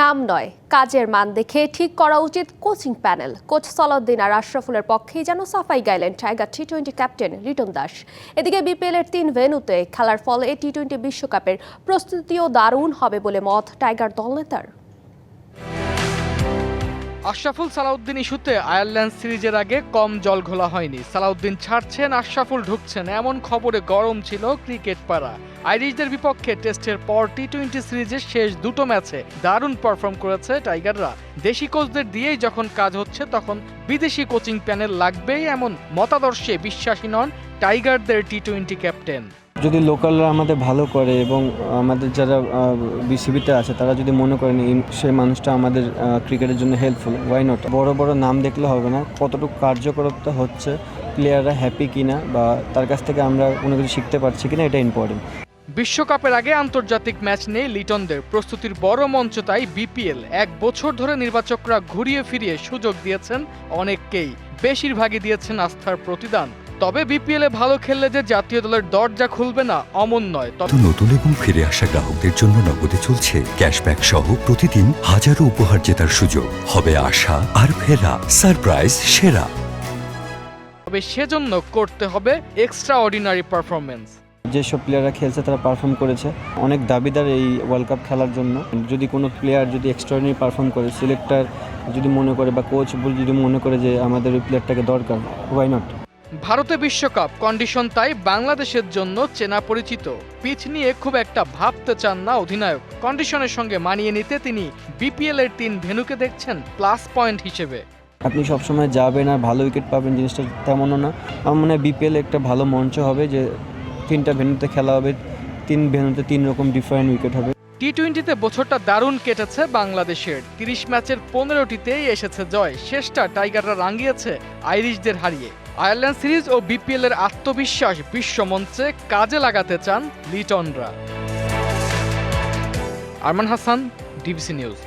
নাম নয়, কাজের মান দেখে ঠিক করা উচিত কোচিং প্যানেল। কোচ সলদ্দিন আর আশরাফুলের পক্ষেই যেন সাফাই গাইলেন tiger T twenty captain Liton Das. এদিকে বিপিএল এর তিন ভেনুতে খেলার ফলে টি টোয়েন্টি বিশ্বকাপের প্রস্তুতিও দারুণ হবে বলে মত টাইগার দলনেতার। আশরাফুল সালাউদ্দিন ইস্যুতে আয়ারল্যান্ড সিরিজের আগে কম জল ঘোলা হয়নি। সালাউদ্দিন ছাড়ছেন, আশরাফুল ঢুকছেন। এমন খবরে গরম ছিল ক্রিকেট পাড়া। আইরিশদের বিপক্ষে টেস্টের পর টি টোয়েন্টি সিরিজের শেষ দুটো ম্যাচে দারুণ পারফর্ম করেছে টাইগাররা। দেশি কোচদের দিয়েই যখন কাজ হচ্ছে, তখন বিদেশি কোচিং প্যানেল লাগবেই এমন মতাদর্শে বিশ্বাসী নন টাইগারদের টি টোয়েন্টি ক্যাপ্টেন। যদি লোকালরা আমাদের ভালো করে এবং আমাদের যারা বিসিবিতে আছে, তারা যদি মনে করেন সেই মানুষটা আমাদের ক্রিকেটের জন্য হেল্পফুল ওয়াই নট বড় বড় নাম দেখলে হবে না, কতটুকু কার্যকরতা হচ্ছে প্লেয়াররা হ্যাপি কিনা বা তার কাছ থেকে আমরা কোনো কিছু শিখতে পারছি কিনা, এটা ইম্পর্টেন্ট বিশ্বকাপের আগে আন্তর্জাতিক ম্যাচ নেই লিটনদের প্রস্তুতির বড় মঞ্চ তাই বিপিএল এক বছর ধরে নির্বাচকরা ঘুরিয়ে ফিরিয়ে সুযোগ দিয়েছেন অনেককেই। বেশিরভাগই দিয়েছেন আস্থার প্রতিদান। তবে বিপিএল এ ভালো খেললে যে জাতীয় দলের দরজা খুলবে না অমন নয়। তবে নতুন এবং ফিরে আসা গ্রাহকদের জন্য নগদে চলছে ক্যাশব্যাক সহ প্রতিদিন হাজারো উপহার জেতার সুযোগ। হবে আশা আর ফেরা সারপ্রাইজ সেরা। তবে সেজন্য করতে হবে এক্সট্রা অর্ডিনারি পারফরমেন্স যেসব প্লেয়াররা খেলছে তারা পারফর্ম করেছে। অনেক দাবিদার এই ওয়ার্ল্ড কাপ খেলার জন্য। যদি কোনো প্লেয়ার যদি এক্সট্রাঅর্ডিনারি পারফর্ম করে সিলেক্টর যদি মনে করে বা কোচ যদি মনে করে যে আমাদের ওই প্লেয়ারটাকে দরকার ওয়াই নট ভারতে বিশ্বকাপ কন্ডিশন তাই বাংলাদেশের জন্য চেনা পরিচিত। পিচ নিয়ে খুব একটা ভাবতে চান না অধিনায়ক। কন্ডিশনের সঙ্গে মানিয়ে নিতে তিনি বিপিএল এর তিন ভেনুকে দেখছেন প্লাস পয়েন্ট হিসেবে। আপনি সবসময় যাবেন আর ভালো উইকেট পাবেন জিনিসটা তেমনও না। আমার মনে হয় বিপিএল একটা ভালো মঞ্চ হবে যে তিনটা ভেন্যুতে খেলা হবে, তিন ভেন্যুতে তিন রকম ডিফারেন্ট উইকেট হবে। টি টোয়েন্টিতে বছরটা দারুণ কেটেছে বাংলাদেশের। তিরিশ ম্যাচের পনেরোটিতেই এসেছে জয়। শেষটা টাইগাররা রাঙিয়েছে আইরিশদের হারিয়ে। আয়ারল্যান্ড সিরিজ ও বিপিএল এর আত্মবিশ্বাস বিশ্বমঞ্চে কাজে লাগাতে চান লিটনরা। Arman Hasan, DBC news.